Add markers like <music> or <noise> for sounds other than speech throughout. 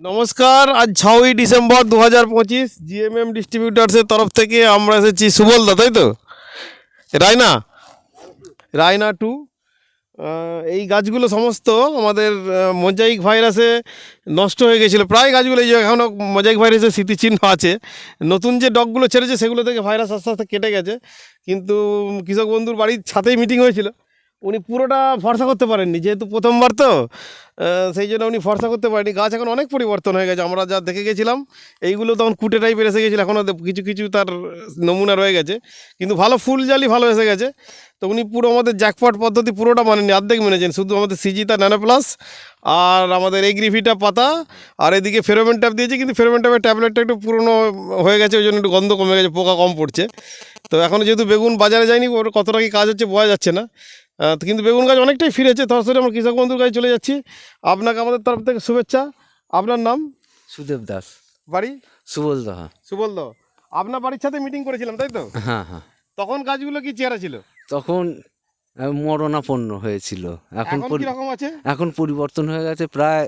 নমস্কার, আজ ছয়ই ডিসেম্বর দু হাজার পঁচিশ জিএমএম ডিস্ট্রিবিউটার্সের তরফ থেকে আমরা এসেছি সুবলদা তাই তো? রায়না রায়না টু। এই গাছগুলো সমস্ত আমাদের মোজাইক ভাইরাসে নষ্ট হয়ে গেছিল। প্রায় গাছগুলো এই যে এখনও মোজাইক ভাইরাসের স্মৃতিচিহ্ন আছে। নতুন যে ডগগুলো ছেড়েছে, সেগুলো থেকে ভাইরাস আস্তে আস্তে কেটে গেছে। কিন্তু কৃষক বন্ধুর বাড়ির ছাতেই মিটিং হয়েছিল। উনি পুরোটা ভরসা করতে পারেননি, যেহেতু প্রথমবার তো সেই জন্য উনি ভরসা করতে পারেনি গাছ এখন অনেক পরিবর্তন হয়ে গেছে, আমরা যা দেখে গেছিলাম, এইগুলো তখন কুটে টাইপের এসে গেছিল এখনও কিছু কিছু তার নমুনা রয়ে গেছে। কিন্তু ভালো ফুল জালি ভালো এসে গেছে। তো উনি পুরো আমাদের জ্যাকপট পদ্ধতি পুরোটা মানেনি অর্ধেক মেনেছেন, শুধু আমাদের সিজিতা ন্যানো প্লাস আর আমাদের এগ্রিভিটা পাতা, আর এদিকে ফেরোমেন ট্যাপ দিয়েছে, কিন্তু ফেরোমেন ট্যাপের ট্যাবলেটটা একটু পুরনো হয়ে গেছে, ওই জন্য একটু গন্ধ কমে গেছে, পোকা কম পড়ছে। তো এখনও যেহেতু বেগুন বাজারে যায়নি, ওর কতটা কি কাজ হচ্ছে, বোঝা যাচ্ছে না। কিন্তু বেগুন গাছ অনেকটাই ফিরেছে। সরাসরি আমরা কৃষক বন্ধুর কাছে চলে যাচ্ছি। আপনাকে আমাদের তরফ থেকে শুভেচ্ছা। আপনার নাম? সুদেব দাস। বাড়ি? সুবল দাহা। সুবলদ আপনার বাড়ির সাথে মিটিং করেছিলাম তাই তো? হ্যাঁ হ্যাঁ। তখন গাছগুলো কি চেহারা ছিল? তখন মরণাপন্ন হয়েছিল। এখন রকম আছে? এখন পরিবর্তন হয়ে গেছে প্রায়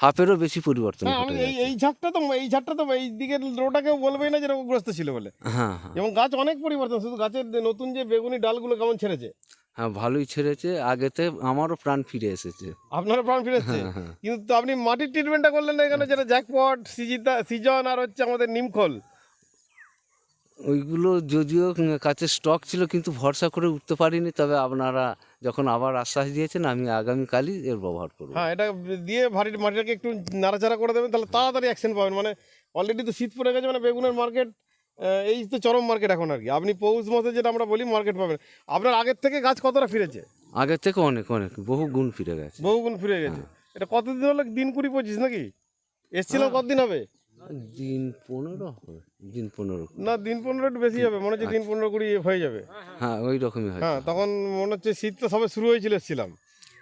হাফেরও বেশি পরিবর্তন হ্যাঁ এই ঝাঁকটা তো এই ঝাঁকটা তো এই দিকের রোটা কেউ বলবেই না যে রোগগ্রস্ত ছিল বলে। হ্যাঁ হ্যাঁ। এবং গাছ অনেক পরিবর্তন শুধু গাছের নতুন যে বেগুনি ডালগুলো কেমন ছেড়েছে? হ্যাঁ ভালোই ছেড়েছে। আগেতে আমারও প্রাণ ফিরে এসেছে। আপনারও প্রাণ ফিরেছে হ্যাঁ হ্যাঁ। কিন্তু তো আপনি মাটির ট্রিটমেন্টটা করলেন না এখানে যেটা জ্যাকপট সিজিতা সিজন আর হচ্ছে আমাদের নিমখল ওইগুলো যদিও কাছে স্টক ছিল কিন্তু ভরসা করে উঠতে পারিনি। তবে আপনারা যখন আবার আশ্বাস দিয়েছেন আমি আগামীকালই এর ব্যবহার করব। হ্যাঁ এটা দিয়ে ভারী মাটিটাকে একটু নাড়াচাড়া করে দেবেন তাহলে তাড়াতাড়ি অ্যাকশন পাবেন। মানে অলরেডি তো শীত পড়ে গেছে মানে বেগুনের মার্কেট এই তো চরম মার্কেট এখন আর কি। আপনি পৌষ মাসে যেটা আমরা বলি মার্কেট পাবেন। আপনার আগের থেকে গাছ কতটা ফিরেছে? আগের থেকে অনেক অনেক বহু গুণ ফিরে গেছে। বহু গুণ ফিরে গেছে। এটা কতদিন হলো? দিন কুড়ি পঁচিশ নাকি? এসছিলাম কতদিন হবে? দিন পনেরো হবে। দিন পনেরো। না দিন পনেরো একটু বেশি হবে। মনে হচ্ছে দিন পনেরো কুড়ি হয়ে যাবে। হ্যাঁ ওই রকমই হয়। হ্যাঁ তখন মনে হচ্ছে শীত তো সবে শুরু হয়েছিল এসছিলাম।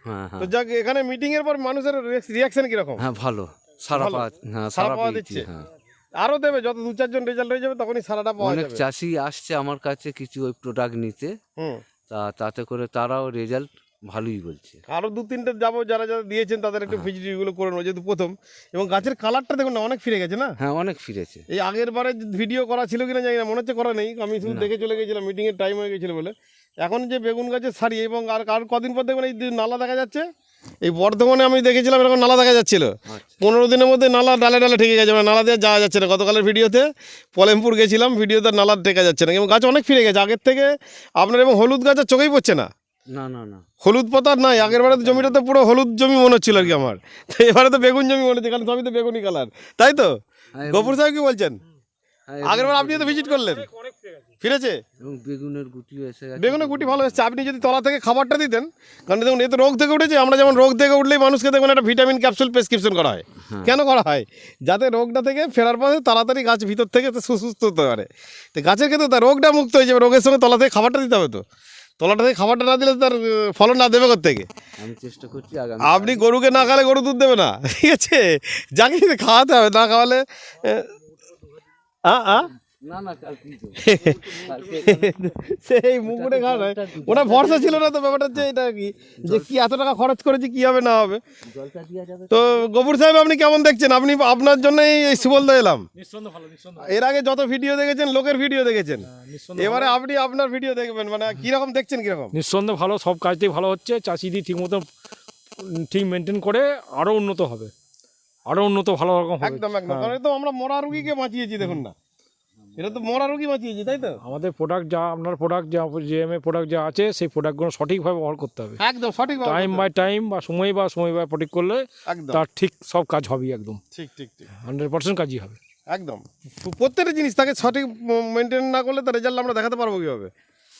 হ্যাঁ হ্যাঁ। তো যাক এখানে মিটিং এর পর মানুষের রিয়াকশন কীরকম? হ্যাঁ ভালো। সারা পাওয়া হ্যাঁ সারা পাওয়া দিচ্ছে? হ্যাঁ আরও দেবে যত দু চারজন রেজাল্ট হয়ে যাবে তখনই সারাটা পাওয়া অনেক যাবে। চাষি আসছে আমার কাছে কিছু ওই প্রোডাক্ট নিতে। হুম। তা তাতে করে তারাও রেজাল্ট ভালোই বলছে। আরও দু তিনটে যাব যারা যারা দিয়েছেন তাদের একটু ভিজিটগুলো করে নেব যেহেতু প্রথম। এবং গাছের কালারটা দেখুন না অনেক ফিরে গেছে না? হ্যাঁ অনেক ফিরেছে। এই আগের বারে ভিডিও করা ছিল কিনা জানি না মনে হচ্ছে করা নেই। আমি শুধু দেখে চলে গেছিলাম মিটিং এর টাইম হয়ে গেছিল বলে। এখন যে বেগুন গাছের সারি এবং আর আর কদিন পর দেখবেন এই নালা দেখা যাচ্ছে এই বর্ধমানে আমি দেখেছিলাম এরকম নালা দেখা যাচ্ছিল। আচ্ছা। পনেরো দিনের মধ্যে নালা ডালে ডালে ঠেকে গেছে মানে নালা দিয়ে যাওয়া যাচ্ছে না। গতকালের ভিডিওতে পলেমপুর গেছিলাম ভিডিওতে নালা টেকা যাচ্ছে না। এবং গাছ অনেক ফিরে গেছে। আগের থেকে আপনার এবং হলুদ গাছের চোখেই পড়ছে না। না না না। হলুদ পাতা আর নাই। আগের বারে তো জমিটাতে পুরো হলুদ জমি মনে হচ্ছিল আর কি আমার। তো এবারে তো বেগুন জমি মনে হচ্ছে কারণ সবই তো বেগুনি কালার তাই তো? হ্যাঁ, গফুর সাহেব কি বলছেন? হ্যাঁ, আগের বার আপনি তো ভিজিট করলেন। ফিরেছে? এবং বেগুনের গুটিও এসে গেছে। বেগুনের গুটি ভালো এসছে আপনি যদি তলা থেকে খাবারটা দিতেন কারণ দেখুন এতে রোগ থেকে উঠেছে। আমরা যেমন রোগ থেকে উঠলেই মানুষকে দেখবেন একটা ভিটামিন ক্যাপসুল প্রেসক্রিপশন করা হয়। হ্যাঁ। কেন করা হয়? যাতে রোগটা থেকে ফেরার পথে তাড়াতাড়ি গাছ ভিতর থেকে সুস্থ হতে পারে। তো গাছের ক্ষেত্রে তার রোগটা মুক্ত হয়ে যাবে। রোগের সঙ্গে তলা থেকে খাবারটা দিতে হবে তো। তলাটা থেকে খাবারটা না দিলে তার ফলন না দেবে থেকে আমি চেষ্টা করছি আপনি গরুকে না খাওয়ালে গরু দুধ দেবে না। ঠিক আছে? যাকে খাওয়াতে হবে। না খাওয়ালে আ আ? না না <laughs> সেই মুকুটে খাওয়া নয় ওটা ভরসা ছিল না তো ব্যাপারটা হচ্ছে এটা কি? যে কি এত টাকা খরচ করেছি কি হবে না হবে? জলটা দেওয়া যাবে তো গফুর সাহেব আপনি কেমন দেখছেন? আপনি আপনার জন্যই এই সুবলদা এলাম। এর আগে যত ভিডিও দেখেছেন লোকের ভিডিও দেখেছেন। এবারে আপনি আপনার ভিডিও দেখবেন মানে কীরকম দেখছেন কীরকম নিঃসন্দেহে ভালো সব কাজটাই ভালো হচ্ছে। চাষিদি ঠিক মতো ঠিক মেনটেন করে আরও উন্নত হবে। আরও উন্নত ভালো রকম একদম একদম। হ্যাঁ। তো আমরা মরা রুগীকে বাঁচিয়েছি দেখুন না। এটা তো মরা রোগী বাঁচিয়েছি তাই তো? আমাদের প্রোডাক্ট যা আপনার প্রোডাক্ট যা জিএমএ প্রোডাক্ট যা আছে সেই প্রোডাক্টগুলো সঠিকভাবে ব্যবহার করতে হবে। একদম সঠিক টাইম বাই টাইম বা সময় বা সময় বা প্রোটেক্ট করলে তার ঠিক সব কাজ হবে একদম। ঠিক ঠিক ঠিক। হান্ড্রেড পার্সেন্ট কাজই হবে। একদম। প্রত্যেকটা জিনিস তাকে সঠিক মেনটেন না করলে তার রেজাল্ট আমরা দেখাতে পারব কীভাবে?